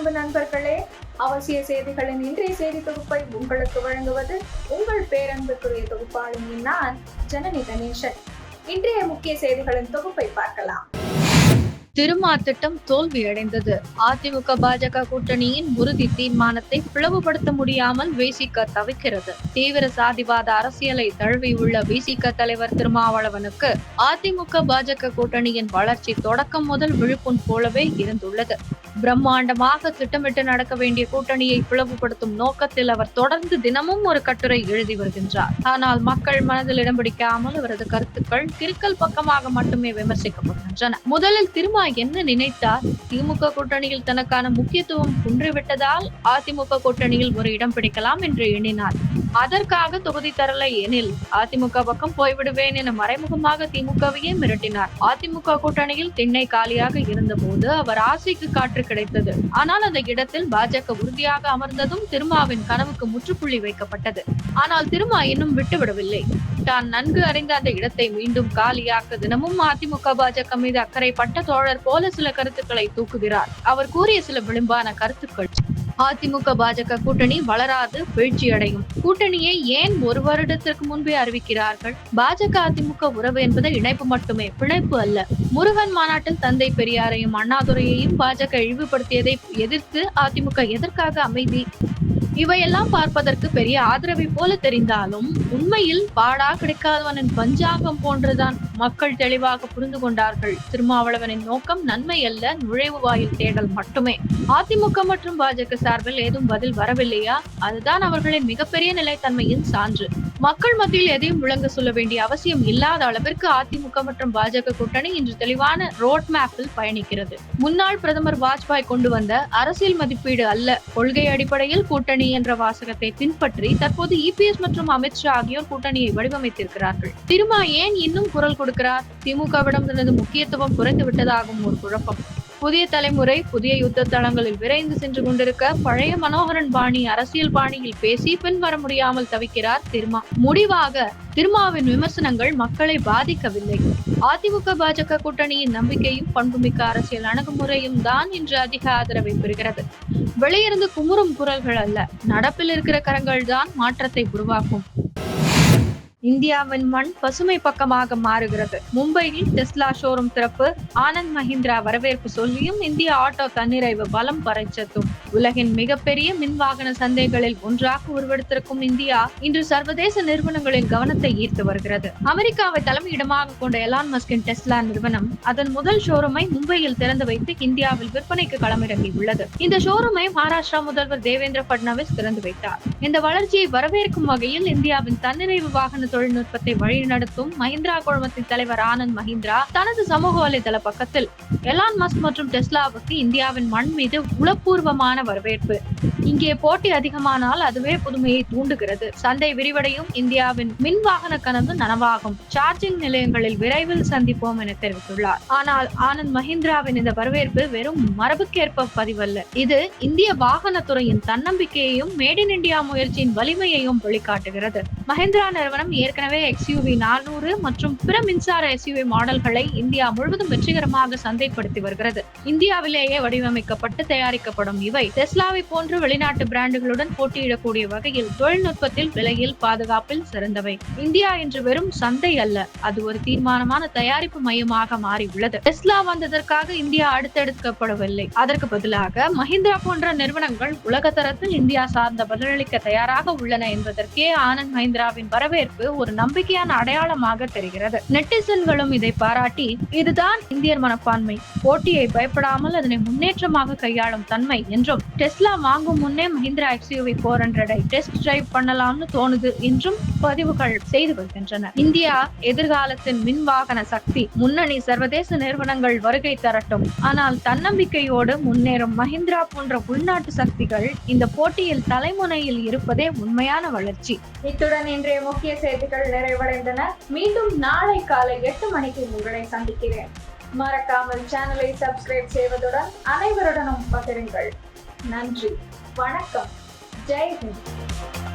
அன்பு நண்பர்களே அவசிய செய்திகளின் இன்றைய செய்தி தொகுப்பை உங்களுக்கு வழங்குவது உங்கள் பேரன்புக்குரிய தொகுப்பாளினி நான் ஜனனி கணேசன். இன்றைய முக்கிய செய்திகளின் தொகுப்பை பார்க்கலாம். திருமா திட்டம் தோல்வியடைந்தது. அதிமுக பாஜக கூட்டணியின் உறுதி தீர்மானத்தை பிளவுபடுத்த முடியாமல் விசிக தவிக்கிறது. தீவிர சாதிவாத அரசியலை தழுவியுள்ள விசிக தலைவர் திருமாவளவனுக்கு அதிமுக பாஜக கூட்டணியின் வளர்ச்சி தொடக்கம் முதல் விழுப்புண் போலவே இருந்துள்ளது. பிரம்மாண்டமாக திட்டமிட்டு நடக்க வேண்டிய கூட்டணியை பிளவுபடுத்தும் நோக்கத்தில் அவர் தொடர்ந்து தினமும் ஒரு கட்டுரை எழுதி வருகின்றார். ஆனால் மக்கள் மனதில் இடம் பிடிக்காமல் அவரது கருத்துக்கள் கிறுக்கல் பக்கமாக மட்டுமே விமர்சிக்கப்படுகின்றன. முதலில் திருமா என்ன நினைத்தார்? திமுக கூட்டணியில் தனக்கான முக்கியத்துவம் குன்றுவிட்டதால் அதிமுக கூட்டணியில் ஒரு இடம் பிடிக்கலாம் என்று எண்ணினார். அதற்காக தொகுதி தரலை எனில் அதிமுக பக்கம் போய்விடுவேன் என மறைமுகமாக திமுகவையே மிரட்டினார். அதிமுக கூட்டணியில் திண்ணை காலியாக இருந்தபோது அவர் ஆசைக்கு காற்று கிடைத்தது. ஆனால் அந்த இடத்தில் பாஜக உறுதியாக அமர்ந்ததும் திருமாவின் கனவுக்கு முற்றுப்புள்ளி வைக்கப்பட்டது. ஆனால் திருமா இன்னும் விட்டுவிடவில்லை. தான் நன்கு அறிந்த அந்த இடத்தை மீண்டும் காலியாக்க தினமும் அதிமுக பாஜக மீது அக்கறை பட்ட தோழர் போல சில கருத்துக்களை தூக்குகிறார். அவர் கூறிய சில விளிம்பான கருத்துக்கள். அதிமுக பாஜக கூட்டணி வளராது வீழ்ச்சியடையும் கூட்டணியை ஏன் ஒரு வருடத்திற்கு முன்பே அறிவிக்கிறார்கள்? பாஜக அதிமுக உறவு என்பது இணைப்பு மட்டுமே பிணைப்பு அல்ல. முருகன் மாநாட்டில் தந்தை பெரியாரையும் அண்ணாதுரையையும் பாஜக இழிவுபடுத்தியதை எதிர்த்து அதிமுக எதற்காக அமைதி? இவையெல்லாம் பார்ப்பதற்கு பெரிய ஆதரவை போல தெரிந்தாலும் உண்மையில் பாடா கிடைக்காதவனின் பஞ்சாங்கம் போன்றுதான். மக்கள் தெளிவாக புரிந்து கொண்டார்கள். திருமாவளவனின் நோக்கம் நன்மை அல்ல நுழைவு வாயில் தேடல் மட்டுமே. அதிமுக மற்றும் பாஜக சார்பில் ஏதும் பதில் வரவில்லையா? அதுதான் அவர்களின் மிகப்பெரிய நிலைத்தன்மையின் சான்று. மக்கள் மத்தியில் எதையும் விளங்க சொல்ல வேண்டிய அவசியம் இல்லாத அளவிற்கு அதிமுக மற்றும் பாஜக கூட்டணி இன்று தெளிவான ரோட் மேப்பில் பயணிக்கிறது. முன்னாள் பிரதமர் வாஜ்பாய் கொண்டு வந்த அரசியல் மதிப்பீடு அல்ல கொள்கை அடிப்படையில் கூட்டணி என்ற வாசகத்தை பின்பற்றி தற்போது இபிஎஸ் மற்றும் அமித்ஷா ஆகியோர் கூட்டணியை வடிவமைத்திருக்கிறார்கள். திருமா ஏன் இன்னும் குரல் கொடுக்கிறார். திமுகவிடம் தனது முக்கியத்துவம் குறைந்து விட்டதாகும் ஒரு குழப்பம். புதிய தலைமுறை புதிய யுத்த தளங்களில் விரைந்து சென்று கொண்டிருக்க பழைய மனோகரன் பாணி அரசியல் பாணியில் பேசி பின்வர முடியாமல் தவிக்கிறார் திருமா. முடிவாக திருமாவின் விமர்சனங்கள் மக்களை பாதிக்கவில்லை. அதிமுக பாஜக கூட்டணியின் நம்பிக்கையும் பண்புமிக்க அரசியல் அணுகுமுறையும் தான் இன்று அதிக ஆதரவை பெறுகிறது. வெளியிருந்து குமுறும் குரல்கள் அல்ல. நடப்பில் இருக்கிற கரங்கள் தான் மாற்றத்தை உருவாக்கும். இந்தியாவின் மண் பசுமை பக்கமாக மாறுகிறது. மும்பையில் டெஸ்லா ஷோரூம் திறப்பு. ஆனந்த் மஹிந்திரா வரவேற்பு சொல்லியும் இந்திய ஆட்டோ தன்னிறைவு பலம் பறைச்சத்தும் உலகின் மிகப்பெரிய மின்வாகன சந்தைகளில் ஒன்றாக உருவெடுத்திருக்கும் இந்தியா இன்று சர்வதேச நிறுவனங்களின் கவனத்தை ஈர்த்து வருகிறது. அமெரிக்காவை தலைமையிடமாக கொண்ட எலான் மஸ்கின் டெஸ்லா நிறுவனம் அதன் முதல் ஷோரூமை மும்பையில் திறந்து வைத்து இந்தியாவில் விற்பனைக்கு களமிறங்கியுள்ளது இந்த ஷோரூமை மகாராஷ்டிரா முதல்வர் தேவேந்திர பட்னாவிஸ் திறந்து வைத்தார். இந்த வளர்ச்சியை வரவேற்கும் வகையில் இந்தியாவின் தன்னிறைவு வாகன தொழில்நுட்பத்தை வழிநடத்தும் மஹிந்திரா குழுமத்தின் தலைவர் ஆனந்த் மஹிந்திரா தனது சமூக வலைதள பக்கத்தில் எலான் மஸ்க் மற்றும் டெஸ்லாவுக்கு இந்தியாவின் மண் மீது உளப்பூர்வமான வரவேற்பு. இங்கே போட்டி அதிகமானால் அதுவே புதுமையை தூண்டுகிறது. சந்தை விரிவடையும் இந்தியாவின் மின் வாகன கனவு நனவாகும். சார்ஜிங் நிலையங்களில் விரைவில் சந்திப்போம் என தெரிவித்துள்ளார். ஆனால் ஆனந்த் மஹிந்திராவின் இந்த வரவேற்பு வெறும் மரபுக்கேற்ப பதிவல்ல. இது இந்திய வாகனத்துறையின் தன்னம்பிக்கையையும் மேட் இன் இந்தியா முயற்சியின் வலிமையையும் வெளிக்காட்டுகிறது. மஹிந்திரா நிறுவனம் ஏற்கனவே எக்ஸ்யூவி நானூறு மற்றும் பிற மின்சார எஸ்யூவி மாடல்களை இந்தியா முழுவதும் வெற்றிகரமாக சந்தைப்படுத்தி வருகிறது. இந்தியாவிலேயே வடிவமைக்கப்பட்டு தயாரிக்கப்படும் இவை டெஸ்லாவை போன்று வெளிநாட்டு பிராண்டுகளுடன் போட்டியிடக்கூடிய வகையில் தொழில்நுட்பத்தில் விலையில் பாதுகாப்பில் சிறந்தவை. இந்தியா இன்று வெறும் சந்தை அல்ல அது ஒரு தீர்மானமான தயாரிப்பு மையமாக மாறியுள்ளது. டெஸ்லா வந்ததற்காக இந்தியா அடுத்தெடுக்கப்படவில்லை. அதற்கு பதிலாக மஹிந்திரா போன்ற நிறுவனங்கள் உலக தரத்தில் இந்தியா சார்ந்த பதிலளிக்க தயாராக உள்ளன என்பதற்கே ஆனந்த் இந்திராவின் வரவேற்பு ஒரு நம்பிக்கையான அடையாளமாக தெரிகிறது. நெட்டிசன்களும் இதை பாராட்டி இதுதான் இந்தியர் மனப்பான்மை. போட்டியை பயப்படாமல் அதனை முன்னேற்றமாக கையாளும் தன்மை என்றும் டெஸ்லா வாங்கும் முன்னே மஹிந்திரா எக்ஸ்யூவி போர் ஹண்ட்ரடை டெஸ்ட் டிரைவ் பண்ணலாம்னு தோணுது என்றும் பதிவுகள் செய்து வருகின்றன. இந்தியா எதிர்காலத்தின் மின் வாகன சக்தி. முன்னணி சர்வதேச நிறுவனங்கள் வருகை தரட்டும். ஆனால் தன்னம்பிக்கையோடு முன்னேறும் மஹிந்திரா போன்ற உள்நாட்டு சக்திகள் இந்த போட்டியில் தலைமுனையில் இருப்பதே உண்மையான வளர்ச்சி. இத்துடன் இத்துடன் இன்றைய முக்கிய செய்திகள் நிறைவடைந்தன. மீண்டும் நாளை காலை எட்டு மணிக்கு உங்களை சந்திக்கிறேன். மறக்காமல் சேனலை சப்ஸ்கிரைப் செய்வதுடன் அனைவருடனும் பகிருங்கள். நன்றி. வணக்கம். ஜெய் ஹிந்த்.